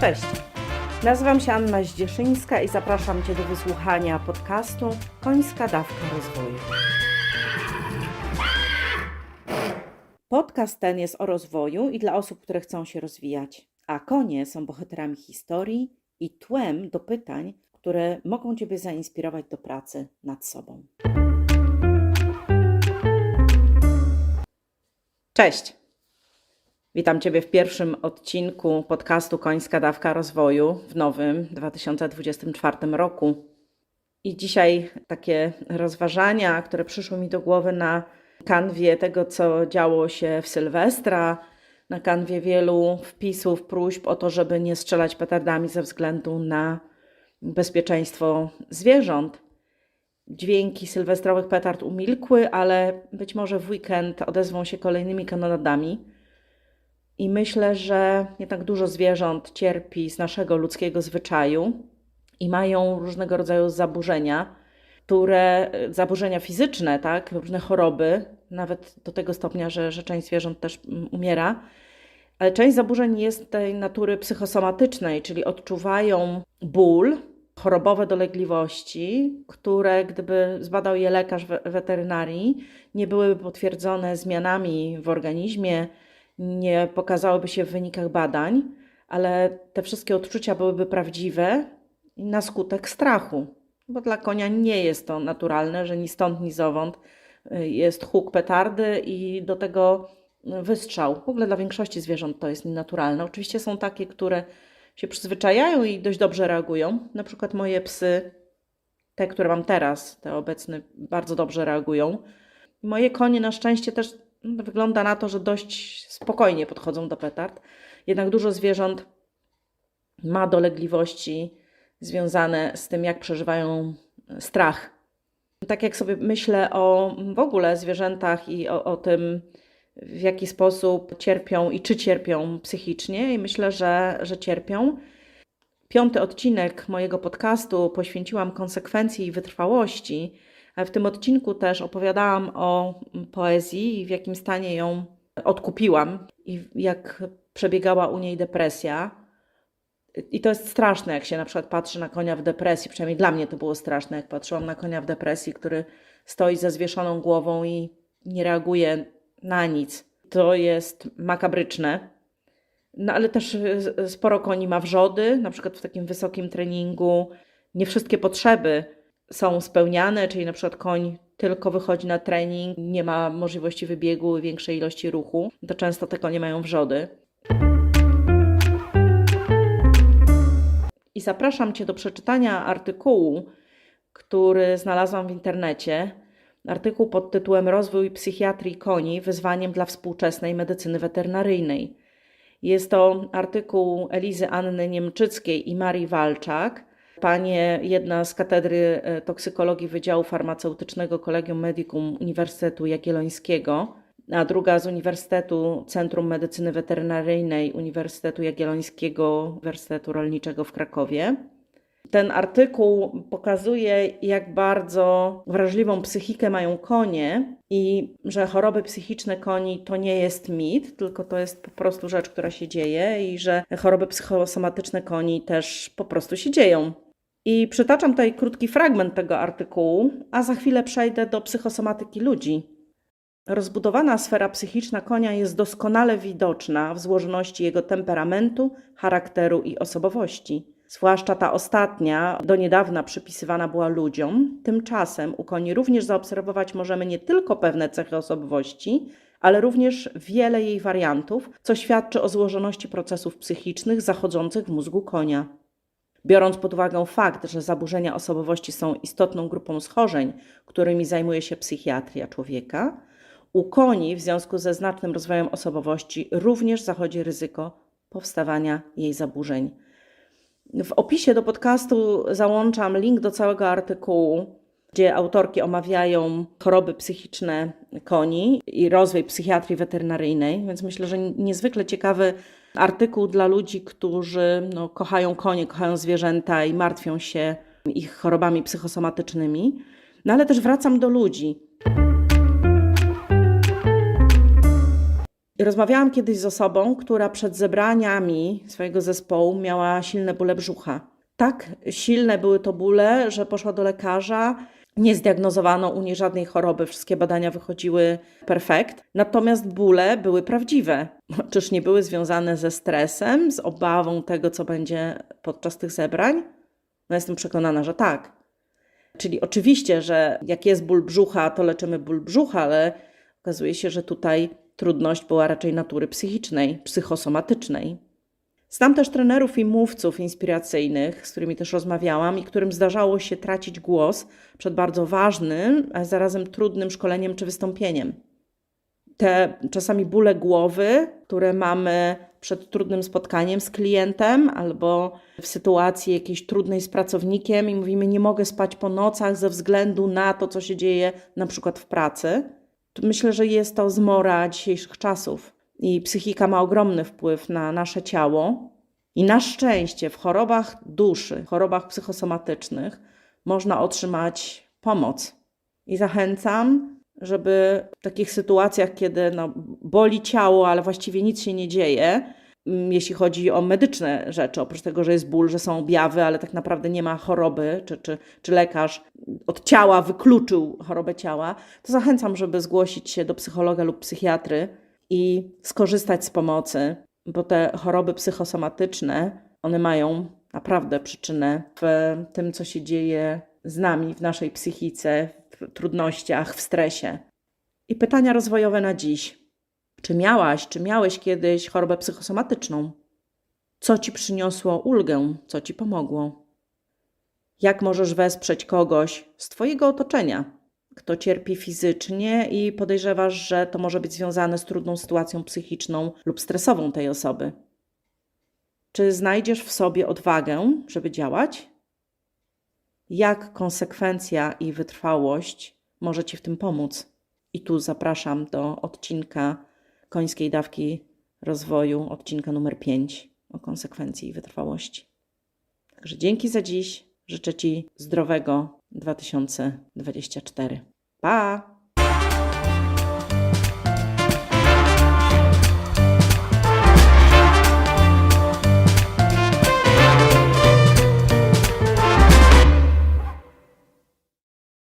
Cześć. Nazywam się Anna Zdzieszyńska i zapraszam Cię do wysłuchania podcastu Końska Dawka Rozwoju. Podcast ten jest o rozwoju i dla osób, które chcą się rozwijać, a konie są bohaterami historii i tłem do pytań, które mogą Ciebie zainspirować do pracy nad sobą. Cześć. Witam Ciebie w pierwszym odcinku podcastu Końska Dawka Rozwoju w nowym 2024 roku. I dzisiaj takie rozważania, które przyszły mi do głowy na kanwie tego, co działo się w Sylwestra, na kanwie wielu wpisów, próśb o to, żeby nie strzelać petardami ze względu na bezpieczeństwo zwierząt. Dźwięki sylwestrowych petard umilkły, ale być może w weekend odezwą się kolejnymi kanonadami. I myślę, że nie tak dużo zwierząt cierpi z naszego ludzkiego zwyczaju i mają różnego rodzaju zaburzenia, które zaburzenia fizyczne, tak, różne choroby, nawet do tego stopnia, że, że część zwierząt też umiera. Ale część zaburzeń jest tej natury psychosomatycznej, czyli odczuwają ból, chorobowe dolegliwości, które gdyby zbadał je lekarz we- weterynarii, nie byłyby potwierdzone zmianami w organizmie, nie pokazałyby się w wynikach badań, ale te wszystkie odczucia byłyby prawdziwe na skutek strachu. Bo dla konia nie jest to naturalne, że ni stąd, ni zowąd y, jest huk petardy i do tego wystrzał. W ogóle dla większości zwierząt to jest nienaturalne. Oczywiście są takie, które się przyzwyczajają i dość dobrze reagują. Na przykład moje psy, te, które mam teraz, te obecne, bardzo dobrze reagują. Moje konie na szczęście też wygląda na to, że dość spokojnie podchodzą do petard. Jednak dużo zwierząt ma dolegliwości związane z tym, jak przeżywają strach. Tak jak sobie myślę o w ogóle zwierzętach i o, o tym, w jaki sposób cierpią i czy cierpią psychicznie, i myślę, że, że cierpią. Piąty odcinek mojego podcastu poświęciłam konsekwencji i wytrwałości. W tym odcinku też opowiadałam o poezji i w jakim stanie ją odkupiłam i jak przebiegała u niej depresja. I to jest straszne, jak się na przykład patrzy na konia w depresji. Przynajmniej dla mnie to było straszne, jak patrzyłam na konia w depresji, który stoi ze zwieszoną głową i nie reaguje na nic. To jest makabryczne. No ale też y, sporo koni ma wrzody, na przykład w takim wysokim treningu. Nie wszystkie potrzeby są spełniane, czyli na przykład koń tylko wychodzi na trening, nie ma możliwości wybiegu większej ilości ruchu, to często te konie mają wrzody. I zapraszam Cię do przeczytania artykułu, który znalazłam w internecie. Artykuł pod tytułem Rozwój psychiatrii koni wyzwaniem dla współczesnej medycyny weterynaryjnej. Jest to artykuł Elizy Anny Niemczyckiej i Marii Walczak. Panie, jedna z katedry e, toksykologii Wydziału Farmaceutycznego Collegium Medicum Uniwersytetu Jagiellońskiego, a druga z Uniwersytetu Centrum Medycyny Weterynaryjnej Uniwersytetu Jagiellońskiego Uniwersytetu Rolniczego w Krakowie. Ten artykuł pokazuje, jak bardzo wrażliwą psychikę mają konie i że choroby psychiczne koni to nie jest mit, tylko to jest po prostu rzecz, która się dzieje i że choroby psychosomatyczne koni też po prostu się dzieją. I przytaczam tutaj krótki fragment tego artykułu, a za chwilę przejdę do psychosomatyki ludzi. Rozbudowana sfera psychiczna konia jest doskonale widoczna w złożoności jego temperamentu, charakteru i osobowości. Zwłaszcza ta ostatnia, do niedawna przypisywana była ludziom. Tymczasem u koni również zaobserwować możemy nie tylko pewne cechy osobowości, ale również wiele jej wariantów, co świadczy o złożoności procesów psychicznych zachodzących w mózgu konia. Biorąc pod uwagę fakt, że zaburzenia osobowości są istotną grupą schorzeń, którymi zajmuje się psychiatria człowieka, u koni w związku ze znacznym rozwojem osobowości również zachodzi ryzyko powstawania jej zaburzeń. W opisie do podcastu załączam link do całego artykułu, gdzie autorki omawiają choroby psychiczne koni i rozwój psychiatrii weterynaryjnej, więc myślę, że niezwykle ciekawy artykuł dla ludzi, którzy no, kochają konie, kochają zwierzęta i martwią się ich chorobami psychosomatycznymi. No ale też wracam do ludzi. Rozmawiałam kiedyś z osobą, która przed zebraniami swojego zespołu miała silne bóle brzucha. Tak silne były to bóle, że poszła do lekarza. Nie zdiagnozowano u niej żadnej choroby, wszystkie badania wychodziły perfekt. Natomiast bóle były prawdziwe. Czyż nie były związane ze stresem, z obawą tego, co będzie podczas tych zebrań? No jestem przekonana, że tak. Czyli oczywiście, że jak jest ból brzucha, to leczymy ból brzucha, ale okazuje się, że tutaj trudność była raczej natury psychicznej, psychosomatycznej. Znam też trenerów i mówców inspiracyjnych, z którymi też rozmawiałam i którym zdarzało się tracić głos przed bardzo ważnym, a zarazem trudnym szkoleniem czy wystąpieniem. Te czasami bóle głowy, które mamy przed trudnym spotkaniem z klientem albo w sytuacji jakiejś trudnej z pracownikiem i mówimy, nie mogę spać po nocach ze względu na to, co się dzieje na przykład w pracy. Myślę, że jest to zmora dzisiejszych czasów i psychika ma ogromny wpływ na nasze ciało. I na szczęście w chorobach duszy, chorobach psychosomatycznych można otrzymać pomoc. I zachęcam, żeby w takich sytuacjach, kiedy no, boli ciało, ale właściwie nic się nie dzieje, mm, jeśli chodzi o medyczne rzeczy, oprócz tego, że jest ból, że są objawy, ale tak naprawdę nie ma choroby, czy, czy, czy lekarz od ciała wykluczył chorobę ciała, to zachęcam, żeby zgłosić się do psychologa lub psychiatry i skorzystać z pomocy, bo te choroby psychosomatyczne, one mają naprawdę przyczynę w tym, co się dzieje z nami, w naszej psychice, w trudnościach, w stresie. I pytania rozwojowe na dziś. Czy miałaś, czy miałeś kiedyś chorobę psychosomatyczną? Co ci przyniosło ulgę? Co ci pomogło? Jak możesz wesprzeć kogoś z Twojego otoczenia, kto cierpi fizycznie i podejrzewasz, że to może być związane z trudną sytuacją psychiczną lub stresową tej osoby? Czy znajdziesz w sobie odwagę, żeby działać? Jak konsekwencja i wytrwałość może Ci w tym pomóc? I tu zapraszam do odcinka końskiej dawki rozwoju, odcinka numer 5 o konsekwencji i wytrwałości. Także dzięki za dziś. Życzę Ci zdrowego 2024. Pa!